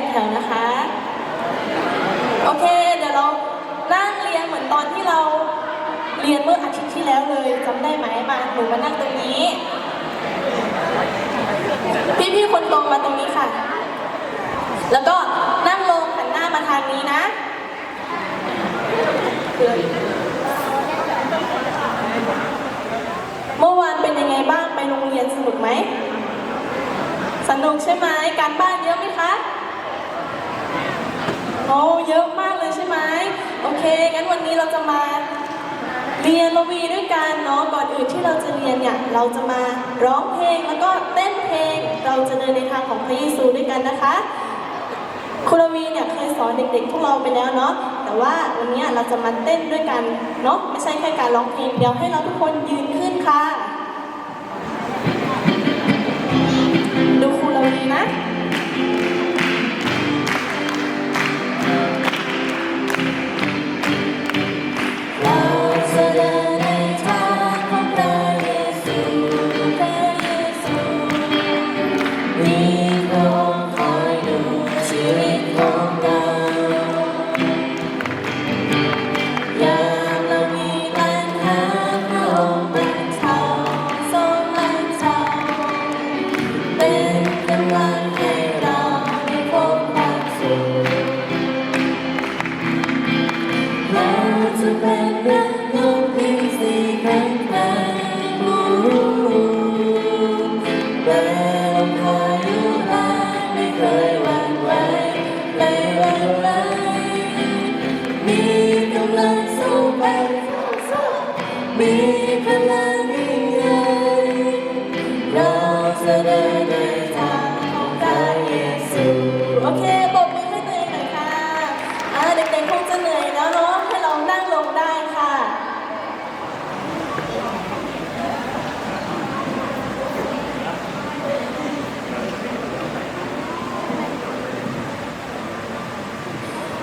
กแถวนะคะ โอเค เดี๋ยวเรานั่งเรียงเหมือนตอนที่เราเรียนเมื่ออาทิตย์ที่แล้วเลยจำได้ไหมมาหนูมานั่งตรงนี้ พี่ๆคนตรงมาตรงนี้ค่ะ แล้วก็นั่งลงหันหน้ามาทางนี้นะเมื่อวานเป็นยังไงบ้างไปโรงเรียนสนุกไหมสนุกใช่ไหมการบ้านเยอะไหมคะ โอ้เยอะมากเลยใช่ไหมโอเค งั้นวันนี้เราจะมาเรียนระวีด้วยกันเนาะก่อนอื่นที่เราจะเรียนเนี่ยเราจะมาร้องเพลงแล้วก็เต้นเพลง เราจะเดินในทางของพระเยซูด้วยกันนะคะครูระวีเนี่ยเคยสอนเด็กๆพวกเราไปแล้วเนาะแต่ว่าวันนี้เราจะมาเต้นด้วยกันเนาะไม่ใช่แค่การร้องเพลงเดียวให้เราทุกคนยืนขึ้น to bend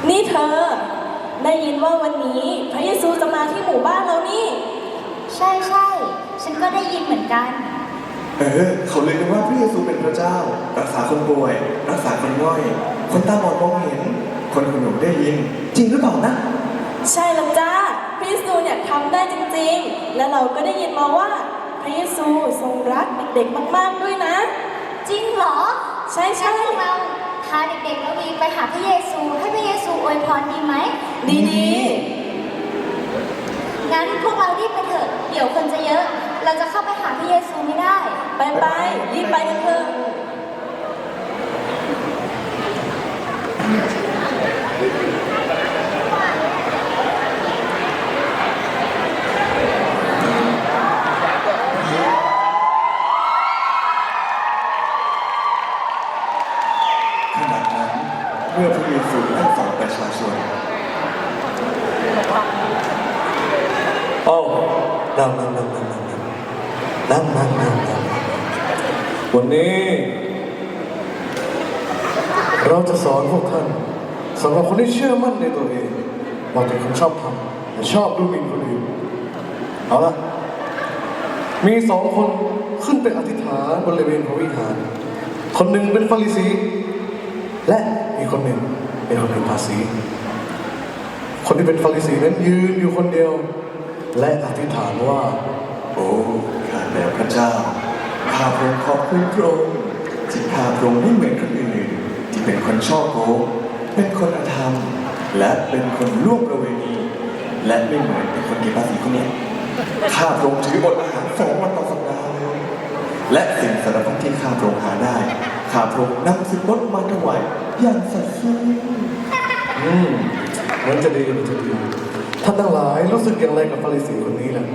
นี่เธอ ได้ยินว่าวันนี้พระเยซูจะมาที่หมู่บ้านเรานี่ ใช่ใช่ฉันก็ได้ยินเหมือนกัน เออ เขาเลยกันว่าพระเยซูเป็นพระเจ้า รักษาคนป่วย รักษาคนง่อย คนตาบอดมองเห็น คนหูหนูได้ยิน จริงหรือเปล่านะ ใช่แล้วจ้าพระเยซูเนี่ยทำได้จริงๆ และเราก็ได้ยินมาว่า พระเยซูทรงรักเด็กๆมาก ๆด้วยนะ จริงเหรอ ใช่ใช่ งั้นพวกเราพาเด็กๆแล้ววีไปหาพระเยซู ให้พระเยซูอวยพรดีไหมดีดีงั้นพวกเรารีบไปเถอะ เดี๋ยวคนจะเยอะ เราจะเข้าไปหาพระเยซูไม่ได้ๆไปไปๆรีบไปกันเถอะ ขณะนั้นเมื่อพระเยซูนั่งสอนประชาชน โอ้ นั่งนั่งนั่งนั่งนั่งนั่งนั่งนั่งนั่งวันนี้ เราจะสอนพวกท่านสำหรับคนที่เชื่อมั่นในตัวเองว่าเป็นคนชอบทำและชอบดูหมิ่นคนอื่นเอาละมีสองคนขึ้นไปอธิษฐานบริเวณพระวิหาร คนหนึ่งเป็นฟาริสี และอีกคนหนึ่งเป็นคนเป็นภาษี คนที่เป็นฟาริสีนั้นยืนอยู่คนเดียว และอธิษฐานว่า โอ้ข้าแต่พระเจ้า ข้าพระองค์ขอบคุณพระองค์ที่ข้าพระองค์ไม่เหมือนคนอื่นที่เป็นคนชอบโกงเป็นคนอธรรม และเป็นคนล่วงประเวณี และไม่เหมือนเป็นคนเก็บภาษีคนนี้ข้าพระองค์ถืออดอาหารสองวันต่อสัปดาห์เลยและสิ่งสารพัดที่ข้าพระองค์หาได้ข้าพระองค์นำสิบรถมาถวายอย่างสัตย์ซื่ออืมเหมันจะดีมันจะดี ท่านทั้งหลายรู้สึกอย่างไรกับฟาริสีคนนี้ล่ะ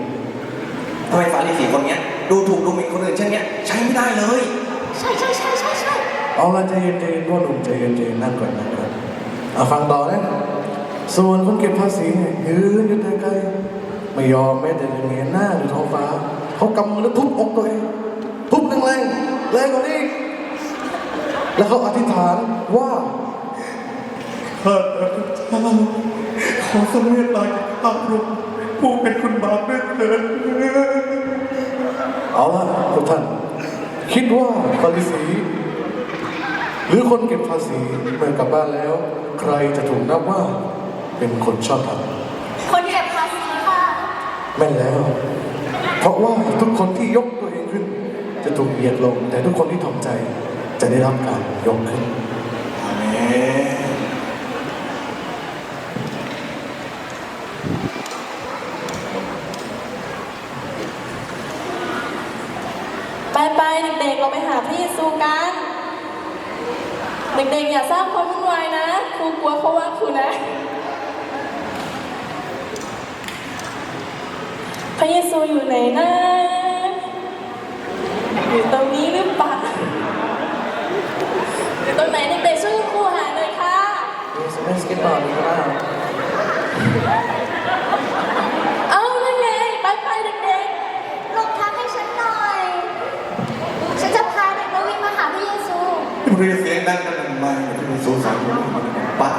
ทำไมฟาริสีคนเนี้ย ดูถูกดูหมิ่นคนอื่นเช่นเนี้ยใช้ไม่ได้เลย ใช่ใช่ใช่ใช่ใช่เอาละใจเย็นใจเย็นพ่อหนุ่มใจเย็นใจเย็นนั่งก่อนนั่งก่อนเอาฟังต่อนะส่วนคนเก็บภาษีเนี่ยยืนอยู่ไกลๆไม่ยอมแม้แต่จะเงยหน้าดูท้องฟ้าเขากำมือแล้วทุบอกตัวเองทุบแรงๆแรงกว่านี้อีกแล้วเขาอธิษฐานว่าข้าแต่พระเจ้า ขอทรงเมตตาแก่ข้าพระองค์ผู้เป็นคนบาปด้วยเถิดเอาละทุกท่าน คิดว่าฟาริสี หรือคนเก็บภาษีเมื่อกลับบ้านแล้ว ใครจะถูกนับว่าเป็นคนชอบธรรมคนเก็บภาษีค่ะแม่นแล้ว เพราะว่าทุกคนที่ยกตัวเองขึ้น จะถูกเหยียดลง แต่ทุกคนที่ถ่อมใจจะได้รับการยกขึ้น อาเมน ไปไปๆ เด็กๆ เราไปหาพระเยซูกัน เด็กๆ อย่าสร้างความวุ่นวายนะ ครูกลัวเขาว่าครูนะ พระเยซูอยู่ไหนนะ อยู่ตรงนี้หรือเปล่าอยู่ตรงไหนเด็กๆช่วยครูหาหน่อยค่ะเอานั่นไงไปไปๆเด็ก หลบทางให้ฉันหน่อย ฉันจะพาเด็กมาวิ่งมาหาพระเยซู เรียกเสียงดังกันทำไมที่มีสูสอนมันป้า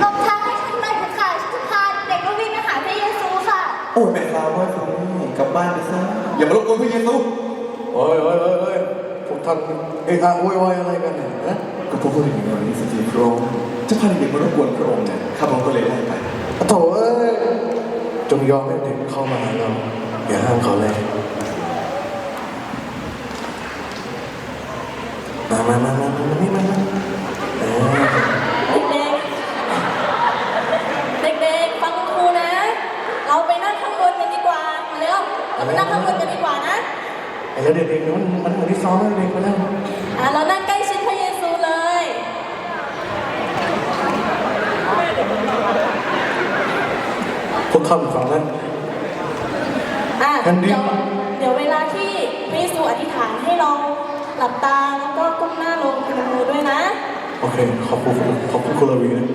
หลบทางให้ฉันหน่อยเถอะค่ะฉันจะพาเด็กมาวิ่งมาหาพระเยซูค่ะ โอ้ยแม่ฟาวว่าคุณกลับบ้านไปซะอย่ามารบกวนพระเยซูโอ้ยโอ้ยโอ้ยโอ้ยพวกท่านเอะอะโวยวายอะไรกันเนี่ยนะก็พวกผู้หญิงเหล่านี้สติพระองค์จะพาเด็กมารบกวนพระองค์เนี่ยข้าพระองค์ก็เลยไล่ไปโถ่เอ้ยจงยอมให้เด็กเข้ามาหาเราอย่าห้ามเขาเลย มามามามามามานี่มามาเออ ๆ เด็กๆ เด็กๆ ฟังครูนะ เราไปนั่งข้างบนกันดีกว่ามาเร็วเราไปนั่งข้างบนกันดีกว่านะ ไอ้แล้วเด็กๆมันมัน เหมือนที่ซ้อมแล้วเด็กไปแล้วอะเรานั่งใกล้ชิดพระเยซูเลย พวกท่านฟังนั้น อะแผ่นดินเดี๋ยวเดี๋ยวเวลาที่พระเยซูอธิษฐานให้เราหลับตาแล้วก็ก้มหน้าลงพนมมือด้วยนะ โอเค ขอบคุณขอบคุณคุณลวีนะ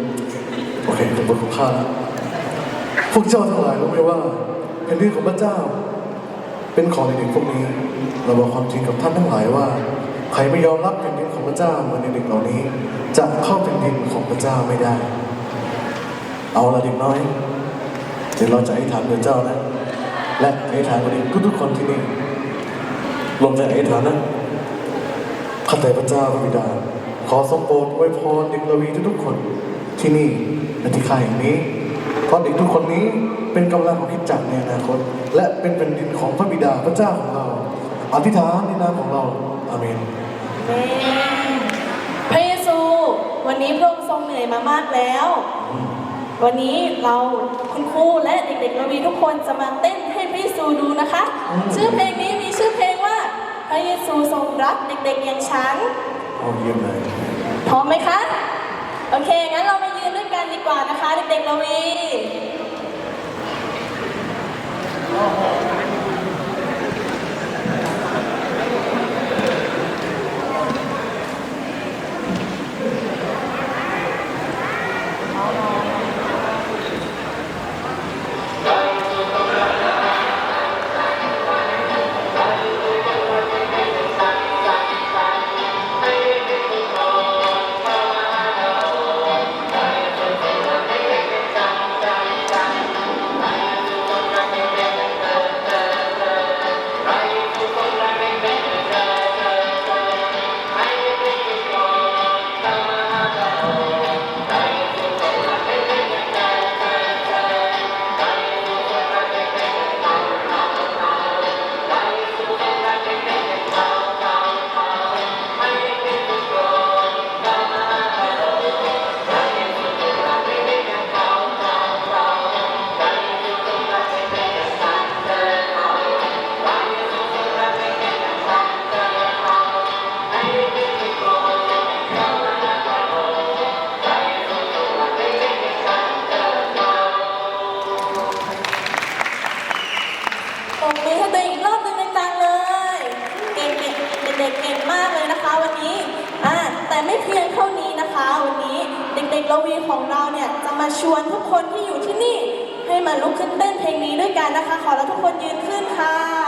โอเคเป็นบทของข้าแล้วพวกเจ้าทั้งหลายรู้ไหมว่าแผ่นดินของพระเจ้า เป็นของเด็กๆพวกนี้ เราบอกความจริงกับท่านทั้งหลายว่า ใครไม่ยอมรับแผ่นดินของพระเจ้าเหมือนเด็กๆเหล่านี้ จะเข้าแผ่นดินของพระเจ้าไม่ได้ เอาละเด็กน้อย เดี๋ยวเราจะอธิษฐานเพื่อเจ้านะ และอธิษฐานกับเด็กทุกๆคนที่นี่ลงใจอธิษฐานนะข้าแต่พระเจ้าพระบิดา ขอทรงโปรดอวยพรเด็กลวีทุกๆคนที่นี่และที่ค่ายแห่งนี้ เพราะเด็กทุกคนนี้เป็นกำลังของคริดจักรในอนาคต และเป็นแผ่นดินของพระบิดาพระเจ้าของเรา อธิษฐานในนามของเราอาเมน พระเยซู วันนี้พระองค์ทรงเหนื่อยมามากแล้ว วันนี้เราคุณครูและเด็กๆเรามีทุกคนจะมาเต้นให้พระเยซูดูนะคะชื่อเพลงนี้มีชื่อเพลงว่า พระเยซูทรงรักเด็กๆอย่างฉัน โอ้เยี่ยมเลย พร้อมไหมคะ โอเค งั้นเรามายืนด้วยกันดีกว่านะคะ เด็กๆเราวี ด็กๆเก่งมากเลยนะคะวันนี้อ่าแต่ไม่เพียงเท่านี้นะคะ วันนี้เด็กๆละวีของเราเนี่ยจะมาชวนทุกคนที่อยู่ที่นี่ ให้มาลุกขึ้นเต้นเพลงนี้ด้วยกันนะคะ ขอแล้วทุกคนยืนขึ้นค่ะ